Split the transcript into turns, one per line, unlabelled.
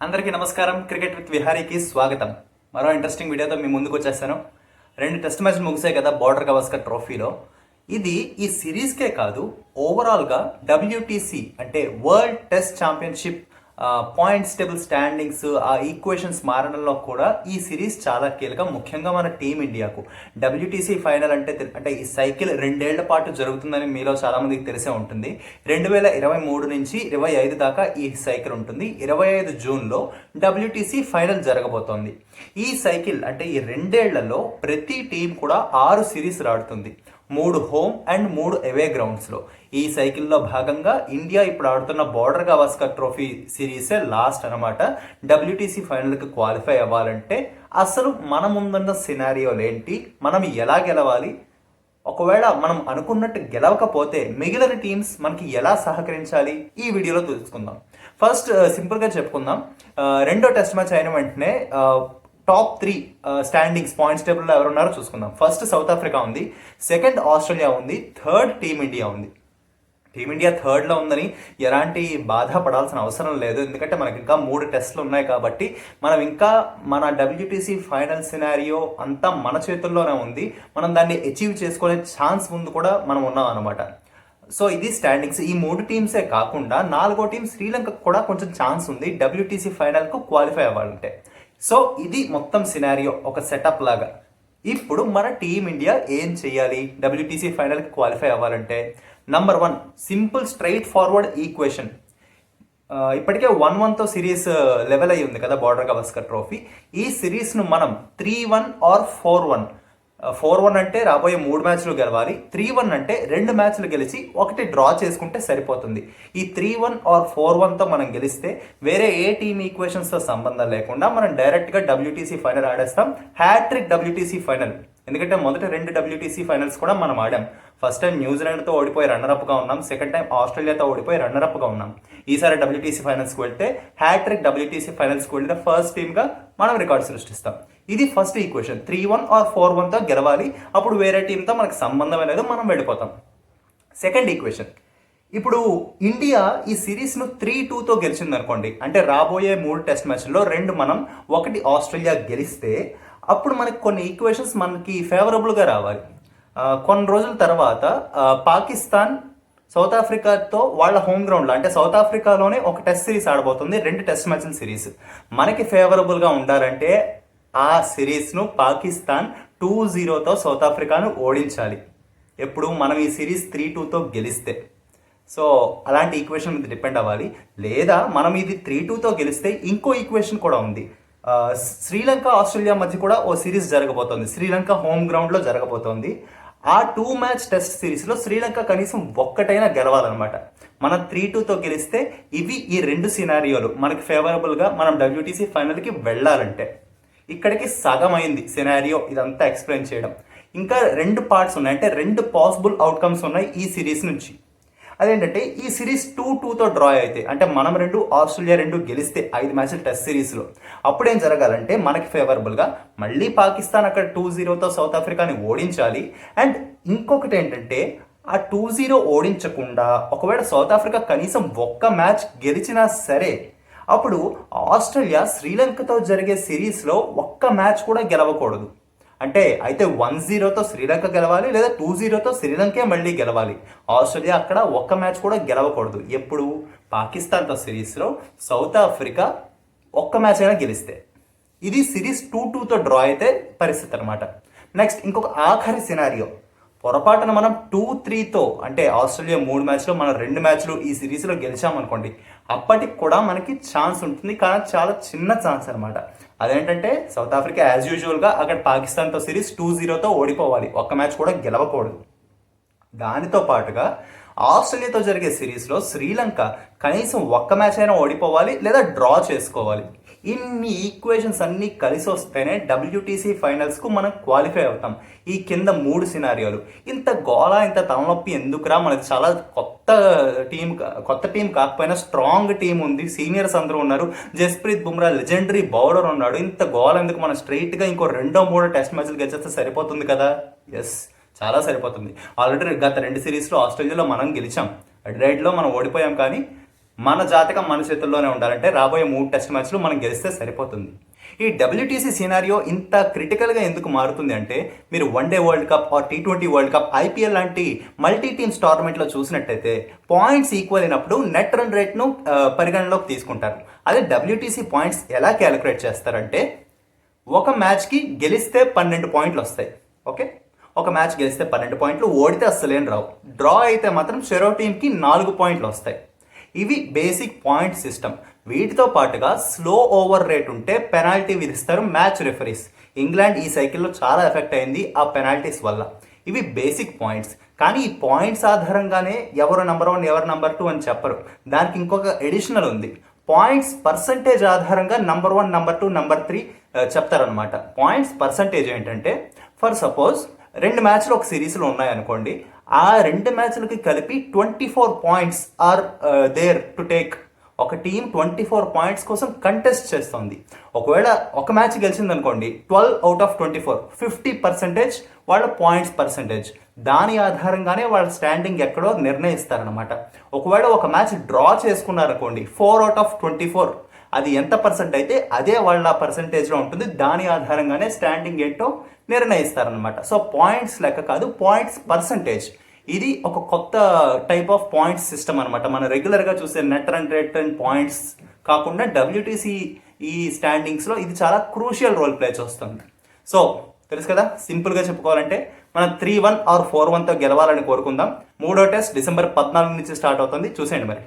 అందరికీ నమస్కారం. Cricket with విహారీకి స్వాగతం. మరో ఇంట్రెస్టింగ్ వీడియోతో మీ ముందుకు వచ్చేసాను రెండు టెస్ట్ మ్యాచ్లు ముగిసాయి కదా బార్డర్ గవాస్కర్ ట్రోఫీలో ఇది ఈ సిరీస్కే కాదు ఓవరాల్గా డబ్ల్యూటీసీ అంటే world test championship points table standings ఆ ఈక్వేషన్స్ మారడంలో కూడా ఈ సిరీస్ చాలా కీలకం ముఖ్యంగా మన టీమిండియాకు డబ్ల్యూటీసీ ఫైనల్ అంటే అంటే ఈ సైకిల్ రెండేళ్ళ పాటు జరుగుతుందని మీలో చాలామందికి తెలిసే ఉంటుంది. రెండు వేల ఇరవై మూడు నుంచి ఇరవై ఐదు దాకా ఈ సైకిల్ ఉంటుంది. ఇరవై ఐదు జూన్లో డబ్ల్యూటీసీ ఫైనల్ జరగబోతోంది. ఈ సైకిల్ అంటే ఈ రెండేళ్ళలో ప్రతి టీం కూడా ఆరు సిరీస్ రాడుతుంది. మూడు హోమ్ అండ్ మూడు అవే గ్రౌండ్స్లో ఈ సైకిల్లో భాగంగా ఇండియా ఇప్పుడు ఆడుతున్న బార్డర్ గవాస్కర్ ట్రోఫీ సిరీసే లాస్ట్ అనమాట డబ్ల్యూటీసీ ఫైనల్కి క్వాలిఫై అవ్వాలంటే అసలు మన ముందున్న సినారియోలు ఏంటి? మనం ఎలా గెలవాలి? ఒకవేళ మనం అనుకున్నట్టు గెలవకపోతే మిగిలిన టీమ్స్ మనకి ఎలా సహకరించాలి? ఈ వీడియోలో తెలుసుకుందాం. ఫస్ట్ సింపుల్గా uh, చెప్పుకుందాం. Uh, రెండో టెస్ట్ మ్యాచ్ అయిన వెంటనే uh, top three standings points టేబుల్లో ఎవరున్నారో చూసుకుందాం. ఫస్ట్ సౌత్ ఆఫ్రికా ఉంది సెకండ్ ఆస్ట్రేలియా ఉంది థర్డ్ టీమిండియా ఉంది. టీమిండియా థర్డ్లో ఉందని ఎలాంటి బాధ పడాల్సిన అవసరం లేదు ఎందుకంటే మనకి ఇంకా మూడు టెస్ట్లు ఉన్నాయి కాబట్టి మనం ఇంకా మన డబ్ల్యూటీసీ ఫైనల్ సినారియో అంతా మన చేతుల్లోనే ఉంది. మనం దాన్ని అచీవ్ చేసుకునే ఛాన్స్ ముందు కూడా మనం ఉన్నాం అనమాట సో ఇది స్టాండింగ్స్. ఈ మూడు టీమ్సే కాకుండా నాలుగో టీం శ్రీలంకకు కూడా కొంచెం ఛాన్స్ ఉంది. డబ్ల్యూటీసీ ఫైనల్కు క్వాలిఫై అవ్వాలంటే. సో ఇది మొత్తం సినారియో ఒక సెటప్ లాగా. ఇప్పుడు మన టీమిండియా ఏం చేయాలి? డబ్ల్యూటీసీ ఫైనల్కి క్వాలిఫై అవ్వాలంటే number one simple straightforward equation ఇప్పటికే వన్ వన్తో సిరీస్ లెవెల్ అయ్యి ఉంది కదా బార్డర్ గవస్కర్ ట్రోఫీ ఈ సిరీస్ను మనం three one or four one four one అంటే రాబోయే మూడు మ్యాచ్లు గెలవాలి త్రీ వన్ అంటే రెండు మ్యాచ్లు గెలిచి ఒకటి డ్రా చేసుకుంటే సరిపోతుంది. ఈ త్రీ వన్ ఆర్ ఫోర్ వన్తో మనం గెలిస్తే వేరే ఏ టీమ్ ఈక్వేషన్స్తో సంబంధం లేకుండా మనం డైరెక్ట్గా డబ్ల్యూటీసీ ఫైనల్ ఆడేస్తాం. హ్యాట్రిక్ డబ్ల్యూటీసీ ఫైనల్ ఎందుకంటే మొదట రెండు డబ్ల్యూటీసీ ఫైనల్స్ కూడా మనం ఆడాం. ఫస్ట్ టైం న్యూజిలాండ్తో ఓడిపోయి రన్నరప్గా ఉన్నాం. సెకండ్ టైం ఆస్ట్రేలియాతో ఓడిపోయి రన్నరప్గా ఉన్నాం. ఈసారి డబ్ల్యూటీసీ ఫైనల్స్కి వెళ్తే హ్యాట్రిక్ డబ్ల్యూటీసీ ఫైనల్స్కి వెళ్ళిన ఫస్ట్ టీమ్గా మనం రికార్డ్ సృష్టిస్తాం. ఇది first equation three one or four వన్తో గెలవాలి. అప్పుడు వేరే టీంతో మనకు సంబంధం లేదు. మనం వెళ్ళిపోతాం. సెకండ్ ఈక్వేషన్ ఇప్పుడు ఇండియా ఈ సిరీస్ను త్రీ టూతో గెలిచింది అనుకోండి అంటే రాబోయే మూడు టెస్ట్ మ్యాచ్ల్లో రెండు మనం ఒకటి ఆస్ట్రేలియా గెలిస్తే అప్పుడు మనకి కొన్ని ఈక్వేషన్స్ మనకి ఫేవరబుల్గా రావాలి. కొన్ని రోజుల తర్వాత పాకిస్తాన్ సౌత్ ఆఫ్రికాతో వాళ్ళ హోమ్ గ్రౌండ్లో అంటే సౌత్ ఆఫ్రికాలోనే ఒక టెస్ట్ సిరీస్ ఆడబోతుంది రెండు టెస్ట్ మ్యాచ్ల సిరీస్ మనకి ఫేవరబుల్గా ఉండాలంటే ఆ సిరీస్ను పాకిస్తాన్ టూ జీరోతో సౌత్ ఆఫ్రికాను ఓడించాలి. ఎప్పుడు? మనం ఈ సిరీస్ త్రీ టూతో గెలిస్తే. సో అలాంటి ఈక్వేషన్ మీద డిపెండ్ అవ్వాలి. లేదా మనం ఇది త్రీ టూతో గెలిస్తే ఇంకో ఈక్వేషన్ కూడా ఉంది. శ్రీలంక ఆస్ట్రేలియా మధ్య కూడా ఓ సిరీస్ జరగబోతోంది. శ్రీలంక హోమ్ గ్రౌండ్లో జరగబోతోంది. ఆ టూ మ్యాచ్ టెస్ట్ సిరీస్లో శ్రీలంక కనీసం ఒక్కటైనా గెలవాలన్నమాట. మనం త్రీ టూతో గెలిస్తే ఇవి ఈ రెండు సినారియోలు మనకి ఫేవరబుల్గా మనం డబ్ల్యూటీసీ ఫైనల్కి వెళ్ళాలంటే. ఇక్కడికి సగం అయింది సినారియో ఇదంతా ఎక్స్ప్లెయిన్ చేయడం. ఇంకా రెండు పార్ట్స్ ఉన్నాయి. అంటే రెండు పాసిబుల్ అవుట్కమ్స్ ఉన్నాయి ఈ సిరీస్ నుంచి. అదేంటంటే ఈ సిరీస్ టూ టూతో డ్రా అయితే అంటే మనం రెండు ఆస్ట్రేలియా రెండు గెలిస్తే ఐదు మ్యాచ్లు టెస్ట్ సిరీస్లో. అప్పుడేం జరగాలంటే మనకి ఫేవరబుల్గా మళ్ళీ పాకిస్తాన్ అక్కడ టూ జీరోతో సౌత్ ఆఫ్రికాని ఓడించాలి. అండ్ ఇంకొకటి ఏంటంటే ఆ టూ జీరో ఓడించకుండా ఒకవేళ సౌత్ ఆఫ్రికా కనీసం ఒక్క మ్యాచ్ గెలిచినా సరే అప్పుడు ఆస్ట్రేలియా శ్రీలంకతో జరిగే సిరీస్లో ఒక్క మ్యాచ్ కూడా గెలవకూడదు. అంటే అయితే వన్ జీరోతో శ్రీలంక గెలవాలి లేదా టూ జీరోతో శ్రీలంకే మళ్ళీ గెలవాలి. ఆస్ట్రేలియా అక్కడ ఒక్క మ్యాచ్ కూడా గెలవకూడదు. ఎప్పుడు? పాకిస్తాన్తో సిరీస్లో సౌత్ ఆఫ్రికా ఒక్క మ్యాచ్ అయినా గెలిస్తే. ఇది సిరీస్ టూ టూతో డ్రా అయితే పరిస్థితి అనమాట నెక్స్ట్ ఇంకొక ఆఖరి సినారియో పొరపాటున మనం టూ త్రీతో అంటే ఆస్ట్రేలియా మూడు మ్యాచ్లో మనం రెండు మ్యాచ్లు ఈ సిరీస్లో గెలిచామనుకోండి అప్పటికి కూడా మనకి ఛాన్స్ ఉంటుంది. కానీ చాలా చిన్న ఛాన్స్ అనమాట అదేంటంటే సౌత్ ఆఫ్రికా యాజ్ యూజువల్గా అక్కడ పాకిస్తాన్తో సిరీస్ టూ జీరోతో ఓడిపోవాలి. ఒక్క మ్యాచ్ కూడా గెలవకూడదు. దానితో పాటుగా ఆస్ట్రేలియాతో జరిగే సిరీస్లో శ్రీలంక కనీసం ఒక్క మ్యాచ్ అయినా ఓడిపోవాలి లేదా డ్రా చేసుకోవాలి. ఇన్ని ఈక్వేషన్స్ అన్నీ కలిసి వస్తేనే డబ్ల్యూటీసీ ఫైనల్స్కు మనం క్వాలిఫై అవుతాం. ఈ కింద మూడు సినారియోలు ఇంత గోళ ఇంత తలనొప్పి ఎందుకురా? మనకి చాలా కొత్త టీం కొత్త టీం కాకపోయినా స్ట్రాంగ్ టీం ఉంది. సీనియర్స్ అందరూ ఉన్నారు. జస్ప్రీత్ బుమ్రా లెజెండరీ బౌలర్ ఉన్నాడు. ఇంత గోళ ఎందుకు? మనం స్ట్రైట్గా ఇంకో రెండో మూడో టెస్ట్ మ్యాచ్లు గెలిచేస్తే సరిపోతుంది కదా? ఎస్ చాలా సరిపోతుంది. ఆల్రెడీ గత రెండు సిరీస్లో ఆస్ట్రేలియాలో మనం గెలిచాం. అడ్రైడ్లో మనం ఓడిపోయాం కానీ మన జాతకం మన చేతుల్లోనే ఉండాలంటే రాబోయే మూడు టెస్ట్ మ్యాచ్లు మనం గెలిస్తే సరిపోతుంది. ఈ డబ్ల్యూటీసీ సినారియో ఇంత క్రిటికల్గా ఎందుకు మారుతుంది అంటే మీరు one day world cup or T twenty world cup IPL లాంటి మల్టీ టీమ్స్ టోర్నమెంట్లో చూసినట్టయితే పాయింట్స్ ఈక్వల్ అయినప్పుడు నెట్ రన్ రేట్ను పరిగణనలోకి పరిగణలోకి తీసుకుంటారు. అదే డబ్ల్యూటీసీ పాయింట్స్ ఎలా క్యాలిక్యులేట్ చేస్తారంటే ఒక మ్యాచ్కి గెలిస్తే పన్నెండు పాయింట్లు వస్తాయి. ఓకే? ఒక మ్యాచ్ గెలిస్తే పన్నెండు పాయింట్లు ఓడితే అస్సలేం రావు. డ్రా అయితే మాత్రం చెరో టీంకి నాలుగు పాయింట్లు వస్తాయి. ఇవి బేసిక్ పాయింట్ సిస్టమ్ వీటితో పాటుగా స్లో ఓవర్ రేట్ ఉంటే పెనాల్టీ విధిస్తారు మ్యాచ్ రెఫరీస్ ఇంగ్లాండ్ ఈ సైకిల్లో చాలా ఎఫెక్ట్ అయింది ఆ పెనాల్టీస్ వల్ల. ఇవి బేసిక్ పాయింట్స్ కానీ ఈ పాయింట్స్ ఆధారంగానే ఎవరు నెంబర్ వన్ ఎవరు నెంబర్ టూ అని చెప్పరు. దానికి ఇంకొక ఎడిషనల్ ఉంది. పాయింట్స్ పర్సంటేజ్ ఆధారంగా number one number two number three చెప్తారనమాట పాయింట్స్ పర్సంటేజ్ ఏంటంటే ఫర్ సపోజ్ రెండు మ్యాచ్లు ఒక సిరీస్లో ఉన్నాయనుకోండి ఆ రెండు మ్యాచ్లకి కలిపి twenty four points are there to take. ఒక టీం ట్వంటీ ఫోర్ పాయింట్స్ కోసం కంటెస్ట్ చేస్తుంది. ఒకవేళ ఒక match గెలిచిందనుకోండి twelve out of twenty four fifty percentage వాళ్ళ పాయింట్స్ పర్సెంటేజ్. దాని ఆధారంగానే వాళ్ళ స్టాండింగ్ ఎక్కడో నిర్ణయిస్తారనమాట ఒకవేళ ఒక match draw చేసుకున్నారనుకోండి four out of twenty four అది ఎంత పర్సెంట్ అయితే అదే వాళ్ళ పర్సంటేజ్లో ఉంటుంది. దాని ఆధారంగానే స్టాండింగ్ ఏంటో నిర్ణయిస్తారనమాట సో పాయింట్స్ లెక్క కాదు పాయింట్స్ పర్సంటేజ్ ఇది ఒక కొత్త టైప్ ఆఫ్ పాయింట్స్ సిస్టమ్ అనమాట మనం రెగ్యులర్గా చూసే net run rate and points కాకుండా డబ్ల్యూటీసీ ఈ స్టాండింగ్స్లో ఇది చాలా క్రూషియల్ రోల్ ప్లే చేస్తుంది. సో తెలుసు కదా? సింపుల్గా చెప్పుకోవాలంటే మనం త్రీ వన్ ఆర్ ఫోర్ వన్తో గెలవాలని కోరుకుందాం. మూడో టెస్ట్ డిసెంబర్ పద్నాలుగు నుంచి స్టార్ట్ అవుతుంది. చూసేయండి మరి.